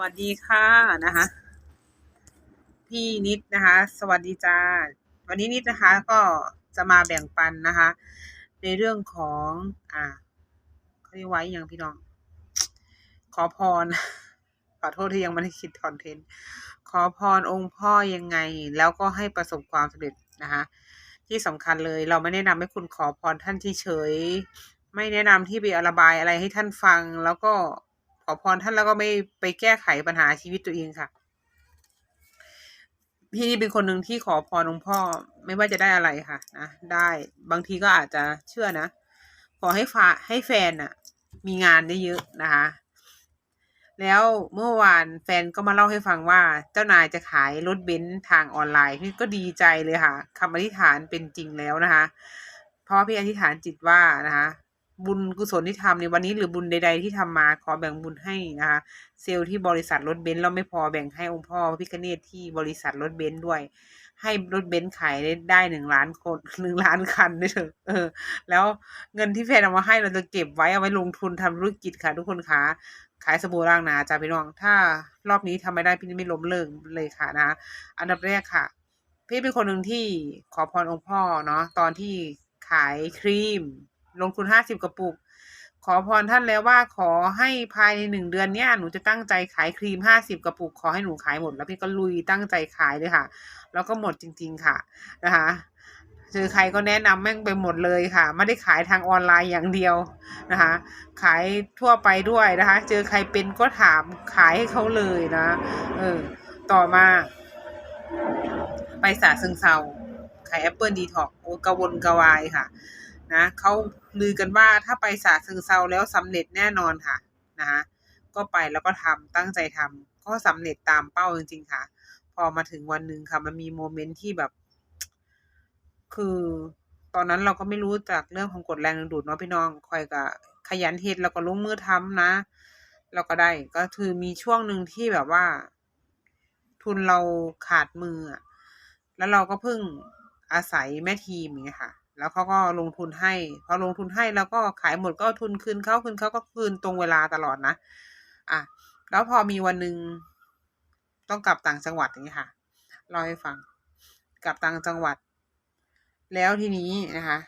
วัสดีค่ะนะคะ พี่นิดนะคะ สวัสดีจ้าวันนี้นิดนะคะก็จะมาแบ่งปันนะคะ ในเรื่องของอ่าเขาเรียกไว้อย่างพี่น้อง ขอพร ขอโทษที่ยังไม่ได้คิดคอนเทนต์ ขอพรองค์พ่อยังไง แล้วก็ให้ประสบความสำเร็จนะคะที่สำคัญเลย เราไม่แนะนำให้คุณขอพรท่านที่เฉย ไม่แนะนำที่ไประบายอะไรให้ท่านฟังแล้วก็ อพรท่านแล้วก็ไม่ไปแก้ไขปัญหาชีวิตตัวเองค่ะ พี่นี่เป็นคนหนึ่งที่ขอพรองค์พ่อไม่ว่าจะได้อะไรค่ะนะได้บางทีก็อาจจะเชื่อนะขอให้ฟ้าให้แฟนน่ะ มีงานได้เยอะนะคะ แล้วเมื่อวานแฟนก็มาเล่าให้ฟังว่า เจ้านายจะขายรถเบนซ์ทางออนไลน์พี่ก็ดีใจเลยค่ะคำอธิษฐานเป็นจริงแล้วนะคะ เพราะพี่อธิษฐานจิตว่านะคะ บุญกุศลที่ทำในวันนี้หรือบุญใด ๆ ที่ทำมาขอแบ่งบุญให้นะคะเซลล์ที่บริษัทรถเบนซ์เราไม่พอแบ่งให้องค์พ่อพิคเนตที่บริษัทรถเบนซ์ด้วย ให้รถเบนซ์ขายได้ได้หนึ่งล้านคนหนึ่งล้านคันด้วยเถอะเออ แล้วเงินที่แฟนเอามาให้เราจะเก็บไว้เอาไว้ลงทุนทำธุรกิจค่ะ ทุกคนคะขายสบู่ล้างหนาจ้าพี่น้อง ถ้ารอบนี้ทำไม่ได้พี่ไม่ล้มเลิกเลยค่ะนะ อันดับแรกค่ะ พี่เป็นคนหนึ่งที่ขอพรองค์พ่อเนาะตอนที่ขายครีม ลงทุนห้าสิบกระปุก ขอพรท่านแล้วว่าขอให้ภายในหนึ่งเดือนเนี้ยหนูจะตั้งใจขายครีมห้าสิบกระปุก ขอให้หนูขายหมด แล้วพี่ก็ลุยตั้งใจขายเลยค่ะ แล้วก็หมดจริง ๆค่ะนะคะเจอใครก็แนะนำแม่งไปหมดเลยค่ะ ไม่ได้ขายทางออนไลน์อย่างเดียวนะคะ ขายทั่วไปด้วยนะคะ เจอใครเป็นก็ถามขายให้เขาเลยนะ เออ ต่อมา ไปสาซึงเซาขายแอปเปิลดีท็อกโอ้กระวนกระวายค่ะ นะเขาลือกันว่าถ้าไปสาซึงเซาแล้วสำเร็จแน่นอนค่ะนะคะก็ไปแล้วก็ทำตั้งใจทำก็สำเร็จตามเป้าจริงๆค่ะ พอมาถึงวันหนึ่งค่ะมันมีโมเมนต์ที่แบบ คือตอนนั้นเราก็ไม่รู้จากเรื่องของกฎแรงดึงดูดเนาะพี่น้องคอยกับขยันเฮ็ดแล้วก็ลงมือทำนะเราก็ได้ก็คือมีช่วงหนึ่งที่แบบว่า ทุนเราขาดมือแล้วเราก็เพิ่งอาศัยแม่ทีมอย่างเงี้ยค่ะ แล้วเขาก็ลงทุนให้พอลงทุนให้แล้วก็ขายหมดก็ทุนคืนเขาคืนเขาก็คืนตรงเวลาตลอดนะ อะ แล้วพอมีวันหนึ่งต้องกลับต่างจังหวัดอย่างเงี้ค่ะเล่าให้ฟัง กลับต่างจังหวัด แล้วทีนี้นะคะ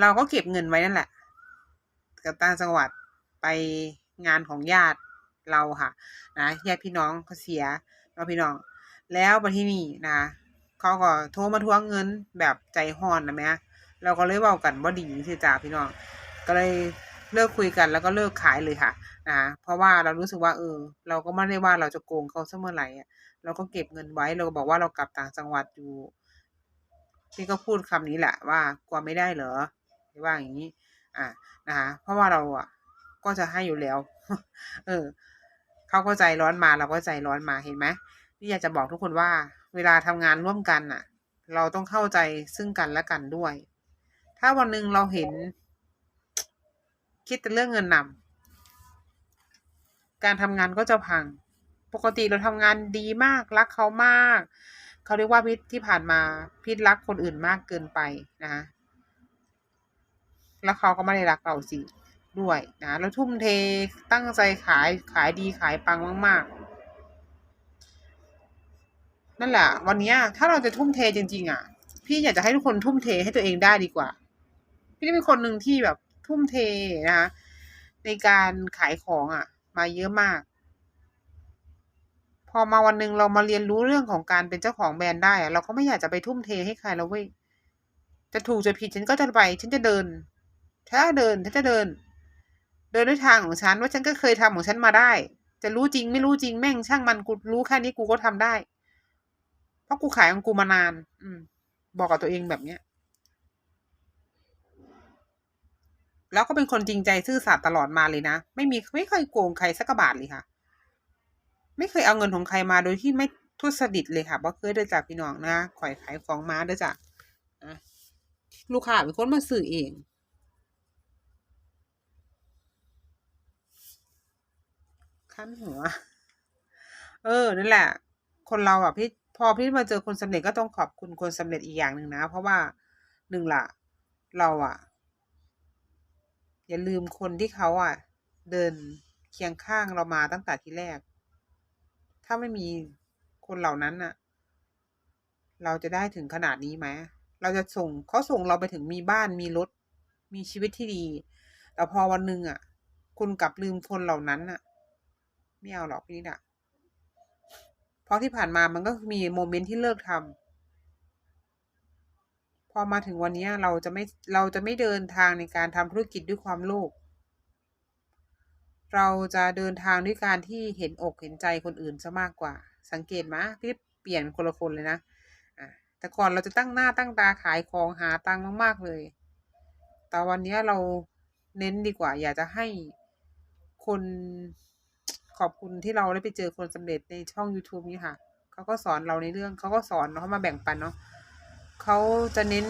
เราก็เก็บเงินไว้นั่นแหละกลับต่างจังหวัดไปงานของญาติเราค่ะ นะญาติพี่น้องเขาเสียเราพี่น้อง แล้วมาที่นี่นะ เขาก็โทรมาทวงเงินแบบใจห่อนนะแม่เราก็เลยเว้ากันว่าดีสิจ้าพี่น้องก็เลยเลิกคุยกันแล้วก็เลิกขายเลยค่ะนะเพราะว่าเรารู้สึกว่าเออ เราก็ไม่ได้ว่าเราจะโกงเขาเสมอไหร่อะเราก็เก็บเงินไว้เราก็บอกว่าเรากลับต่างจังหวัดอยู่พี่ก็พูดคำนี้แหละว่ากลัวไม่ได้เหรอว่าอย่างนี้ อะนะคะเพราะว่าเราอะ ก็จะให้อยู่แล้ว เออเขาก็ใจร้อนมาเราก็ใจร้อนมาเห็นไหมพี่อยากจะบอกทุกคนว่า เวลาทำงานร่วมกันน่ะ เราต้องเข้าใจซึ่งกันและกันด้วย ถ้าวันหนึ่งเราเห็น คิดแต่เรื่องเงินนำการทำงานก็จะพัง ปกติเราทำงานดีมากรักเขามาก เขาเรียกว่าพิษที่ผ่านมาพิษรักคนอื่นมากเกินไปนะคะแล้วเขาก็ไม่ได้รักเราสิด้วยนะแล้วทุ่มเทตั้งใจขายขายดีขายปังมาก ๆ นั่นแหละ วันนี้ถ้าเราจะทุ่มเทจริง ๆ อะ พี่อยากจะให้ทุกคนทุ่มเทให้ตัวเองได้ดีกว่าพี่เป็นคนหนึ่งที่แบบทุ่มเทนะคะในการขายของอะ มาเยอะมาก พอมาวันหนึ่งเรามาเรียนรู้เรื่องของการเป็นเจ้าของแบรนด์ได้อะเราก็ไม่อยากจะไปทุ่มเทให้ใครแล้วเว้ยจะถูกจะผิดฉันก็จะไปฉันจะเดิน ถ้าเดินฉันจะเดิน เดินด้วยทางของฉันว่าฉันก็เคยทำของฉันมาได้ จะรู้จริงไม่รู้จริงแม่งช่างมันกูรู้แค่นี้กูก็ทำได้ เพราะกูขายของกูมานาน อืม บอกกับตัวเองแบบเนี้ย แล้วก็เป็นคนจริงใจซื่อสัตย์ตลอดมาเลยนะ ไม่มีไม่เคยโกงใครสักบาทเลยค่ะ ไม่เคยเอาเงินของใครมาโดยที่ไม่ทุสดิตเลยค่ะบ่เคยได้จากพี่น้องนะข่อยขายของมาด้วยจ้ะลูกค้าเป็นคนมาซื้อเองขั้นหัว เออ นั่นแหละ คนเราอะพี่ พอพี่มาเจอคนสำเร็จก็ต้องขอบคุณคนสำเร็จอีกอย่างหนึ่งนะ เพราะว่าหนึ่งละเราอะอย่าลืมคนที่เขาอะเดินเคียงข้างเรามาตั้งแต่ทีแรก ถ้าไม่มีคนเหล่านั้นน่ะเราจะได้ถึงขนาดนี้ไหมเราจะส่งเขาส่งเราไปถึงมีบ้านมีรถ มีชีวิตที่ดี แต่พอวันหนึ่งอะคุณกลับลืมคนเหล่านั้นน่ะไม่เอาหรอกพี่นิดอะ ราะที่ผ่านมามันก็มีโมเมนต์ที่เลิกทำพอมาถึงวันนี้เราจะไม่เราจะไม่เดินทางในการทำธุรกิจด้วยความโลภเราจะเดินทางด้วยการที่เห็นอกเห็นใจคนอื่นซะมากกว่า สังเกตไหมพี่เปลี่ยนคนละคนเลยนะแต่ก่อนเราจะตั้งหน้าตั้งตาขายของหาตังค์มาก ๆ เลย แต่วันนี้เราเน้นดีกว่า อยากจะให้คน ขอบคุณที่เราได้ไปเจอคนสำเร็จในช่อง YouTube นี้ค่ะ เขาก็สอนเราในเรื่องเขาก็สอนเขามาแบ่งปันเนาะเขาจะเน้น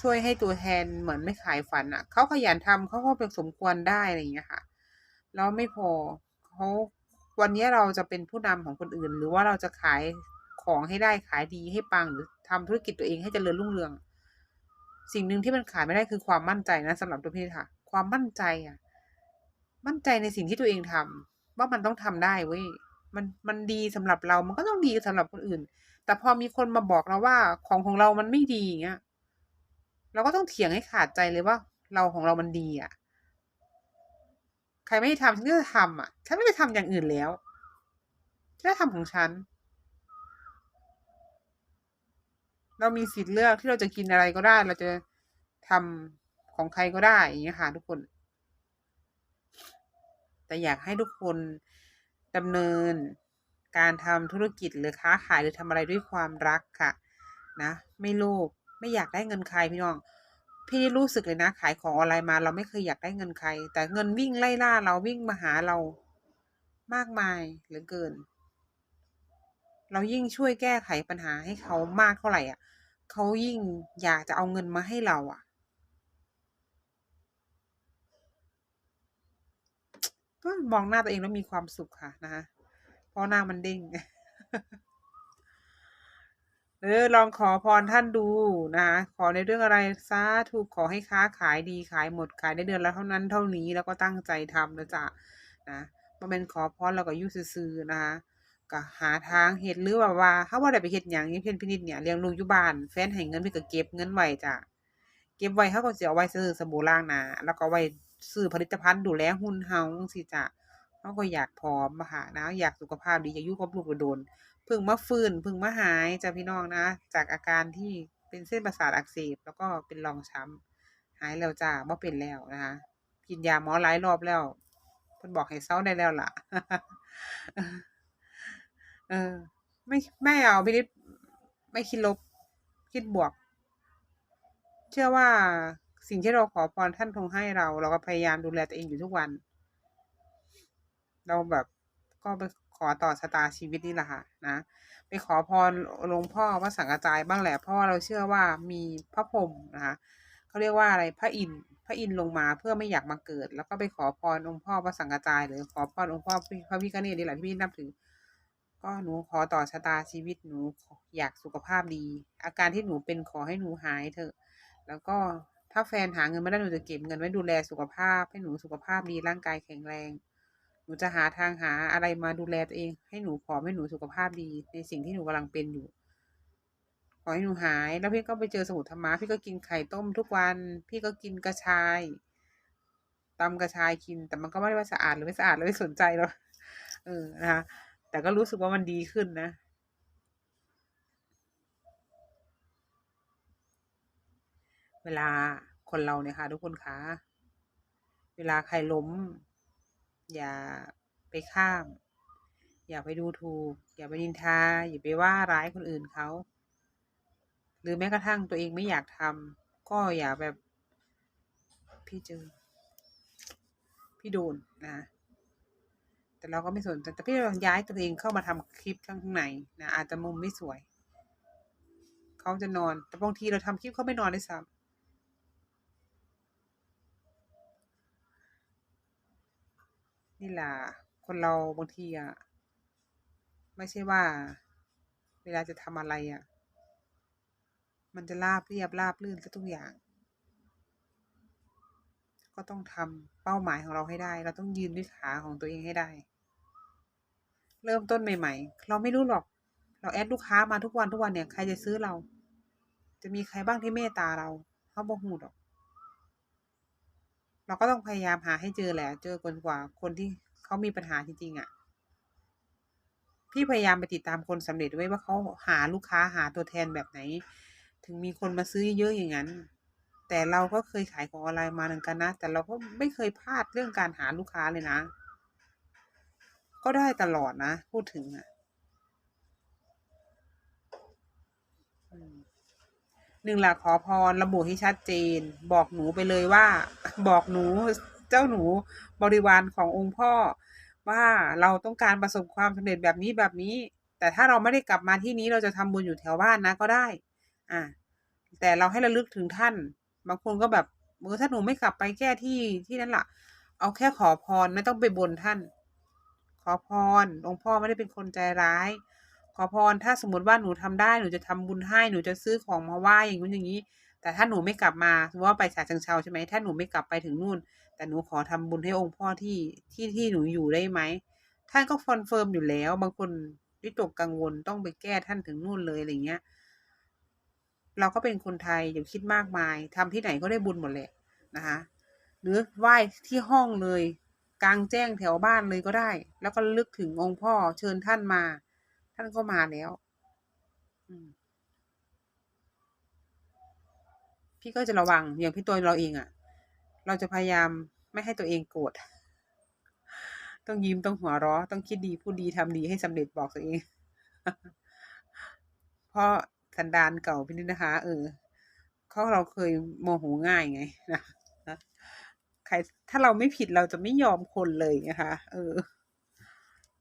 ช่วยให้ตัวแทนเหมือนไม่ขายฝันอะ่ะ เขาขยันทำเขาก็เป็นสมควรได้อะไรอย่างเงี้ยค่ะ แล้วไม่พอเขาวันนี้เราจะเป็นผู้นำของคนอื่น หรือว่าเราจะขายของให้ได้ขายดีให้ปังหรือทำธุรกิจตัวเองให้เจริญรุ่งเรือง สิ่งหนึ่งที่มันขายไม่ได้คือความมั่นใจนะสำหรับตัวพี่ค่ะ ความมั่นใจอะ มั่นใจในสิ่งที่ตัวเองทำ ว่ามันต้องทำได้เว้ยมันมันดีสำหรับเรา มันก็ต้องดีสำหรับคนอื่น แต่พอมีคนมาบอกเราว่าของของเรามันไม่ดีอย่างเงี้ยเราก็ต้องเถียงให้ขาดใจเลยว่า เราของเรามันดีอะ ใครไม่ให้ทำฉันก็จะทำอะ ฉันไม่ไปทำอย่างอื่นแล้วฉันจะทำของฉัน เรามีสิทธิ์เลือกที่เราจะกินอะไรก็ได้ เราจะทำของใครก็ได้อย่างเงี้ยค่ะทุกคน แต่อยากให้ทุกคนดำเนินการทำธุรกิจหรือค้าขายหรือทำอะไรด้วยความรักค่ะนะไม่โลภไม่อยากได้เงินใครพี่น้อง พี่รู้สึกเลยนะขายของออนไลน์มา เราไม่เคยอยากได้เงินใคร แต่เงินวิ่งไล่ล่าเราวิ่งมาหาเรามากมายเหลือเกิน เรายิ่งช่วยแก้ไขปัญหาให้เขามากเท่าไหร่อะเขายิ่งอยากจะเอาเงินมาให้เราอะ ก็มองหน้าตัวเองแล้วมีความสุขค่ะนะคะเพราะหน้ามันเด้งเออลองขอพรท่านดูนะคะขอในเรื่องอะไรซาถูกขอให้ค้าขายดีขายหมดขายได้เดือนละเท่านั้นเท่านี้แล้วก็ตั้งใจทำนะจ๊ะนะมาเป็นขอพรเราก็ยุ่ซื่อๆนะคะก็หาทางเฮ็ดหรือว่าว่าถ้าว่าได้ไปเฮ็ดหยังนี่เพิ่นพินิจเนี่ยเลี้ยงลูกอยู่บ้านแฟนให้เงินเพิ่นก็เก็บเงินไว้จ้ะเก็บไว้เขาก็เสิเอาไว้ซื้อสบู่ล้างหน้าแล้วก็ไว้ ซื้อผลิตภัณฑ์ดูแลหุ่นเฮาจังซี่จ้ะเฮาก็อยากผอมอะค่ะนะอยากสุขภาพดีอยากอยู่กับลูกโดนเพิ่งมาฟื้นเพิ่งมาหายจ้ะพี่น้องนะ จากอาการที่เป็นเส้นประสาทอักเสบแล้วก็เป็นรองช้ำหายแล้วจ้ะบ่เป็นแล้วนะคะกินยาหมอหลายรอบแล้วเพิ่นบอกให้เซาได้แล้วล่ะ เออ ไม่ไม่เอาพี่นิดไม่คิดลบ คิดบวก เชื่อว่า สิ่งที่เราขอพรท่านคงให้เรา เราก็พยายามดูแลตัวเองอยู่ทุกวัน เราแบบก็ไปขอต่อชะตาชีวิตนี่แหละค่ะนะไปขอพรหลวงพ่อพระสังฆจายบ้างแหละเพราะว่าเราเชื่อว่ามีพระพรหมนะคะเขาเรียกว่าอะไรพระอินทร์พระอินทร์ลงมาเพื่อไม่อยากมาเกิด แล้วก็ไปขอพรองค์พ่อพระสังฆจาย หรือขอพรองค์พ่อพระพิฆเนศนี่แหละที่พี่นับถือ ก็หนูขอต่อชะตาชีวิตหนูอยากสุขภาพดี อาการที่หนูเป็นขอให้หนูหายเถอะ แล้วก็ ถ้าแฟนหาเงินไม่ได้หนูจะเก็บเงินไว้ดูแลสุขภาพ ให้หนูสุขภาพดีร่างกายแข็งแรง หนูจะหาทางหาอะไรมาดูแลตัวเอง ให้หนูผอให้หนูสุขภาพดี ในสิ่งที่หนูกำลังเป็นอยู่ ขอให้หนูหาย แล้วพี่ก็ไปเจอสมุทรธรรมะพี่ก็กินไข่ต้มทุกวัน พี่ก็กินกระชายตำกระชายกิน แต่มันก็ไม่ได้ว่าสะอาดหรือไม่สะอาดเราไม่สนใจหรอกเออนะคะแต่ก็รู้สึกว่ามันดีขึ้นนะ เวลาคนเราเนี่ยค่ะ ทุกคนคะเวลาใครล้ม อย่าไปข้าม อย่าไปดูถูก อย่าไปนินทา อย่าไปว่าร้ายคนอื่นเขาหรือแม้กระทั่งตัวเองไม่อยากทำก็อย่าแบบ พี่เจอ พี่โดนนะแต่เราก็ไม่สนแต่พี่ลองย้ายตัวเองเข้ามาทำคลิปข้างในนะอาจจะมุมไม่สวย เขาจะนอน แต่บางทีเราทำคลิปเขาไม่นอนด้วยซ้ นี่แหละคนเราบางทีอะไม่ใช่ว่า เวลาจะทำอะไรอะ มันจะราบเรียบราบลื่นทุกอย่าง ก็ต้องทำเป้าหมายของเราให้ได้ เราต้องยืนด้วยขาของตัวเองให้ได้ เริ่มต้นใหม่ ๆ เราไม่รู้หรอก เราแอดลูกค้ามาทุกวันทุกวันเนี่ย ใครจะซื้อเรา จะมีใครบ้างที่เมตตาเราเขาบอกหูดอก เราก็ต้องพยายามหาให้เจอแหละ เจอคนกว่าคนที่เขามีปัญหาจริงๆอะ่ะ พี่พยายามไปติดตามคนสำเร็จไว้ว่าเขาหาลูกค้าหาตัวแทนแบบไหน ถึงมีคนมาซื้อเยอะอย่างนั้น แต่เราก็เคยขายของออนไลน์มาเหมือนกันนะ แต่เราก็ไม่เคยพลาดเรื่องการหาลูกค้าเลยนะ ก็ได้ตลอดนะ พูดถึงอะหนึ่งหลักขอพรระบุให้ชัดเจน บอกหนูไปเลยว่า บอกหนูเจ้าหนูบริวารขององค์พ่อ ว่าเราต้องการประสบความสำเร็จแบบนี้แบบนี้ แต่ถ้าเราไม่ได้กลับมาที่นี้เราจะทำบุญอยู่แถวบ้านนะก็ได้ อ่าแต่เราให้ระลึกถึงท่าน บางคนก็แบบเออถ้าหนูไม่กลับไปแก้ที่ที่นั่นล่ะ เอาแค่ขอพรไม่ต้องไปบนท่าน ขอพรองค์พ่อไม่ได้เป็นคนใจร้าย ขอพรถ้าสมมติว่าหนูทำได้หนูจะทำบุญให้หนูจะซื้อของมาไหว้อย่างนู้นอย่างนี้ แต่ถ้าหนูไม่กลับมาสมมติว่าไปฉะเชิงเทราใช่ไหมถ้าหนูไม่กลับไปถึงนู่น แต่หนูขอทำบุญให้องค์พ่อที่ที่ที่หนูอยู่ได้ไหมท่านก็คอนเฟิร์มอยู่แล้ว บางคนวิตกกังวลต้องไปแก้ท่านถึงนู่นเลยอะไรเงี้ย เราก็เป็นคนไทยอย่าคิดมากมายทำที่ไหนก็ได้บุญหมดแหละนะคะหรือไหว้ที่ห้องเลยกลางแจ้งแถวบ้านเลยก็ได้ แล้วก็ลึกถึงองค์พ่อเชิญท่านมา ท่านก็มาแล้ว อืม พี่ก็จะระวังอย่างพี่ตัวเราเองอะ่ะ เราจะพยายามไม่ให้ตัวเองโกรธต้องยิ้มต้องหัวเราะต้องคิดดีพูดดีทำดีให้สำเร็จบอกตัวเอง เพราะสันดานเก่าพี่นี่นะคะ เออเขาเราเคยโมโหง่ายไงนะนะใครถ้าเราไม่ผิดเราจะไม่ยอมคนเลยนะคะเออ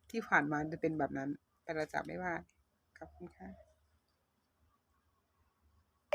ที่ผ่านมาจะเป็นแบบนั้น แต่เราจับไม่ว่าขอบคุณค่ะ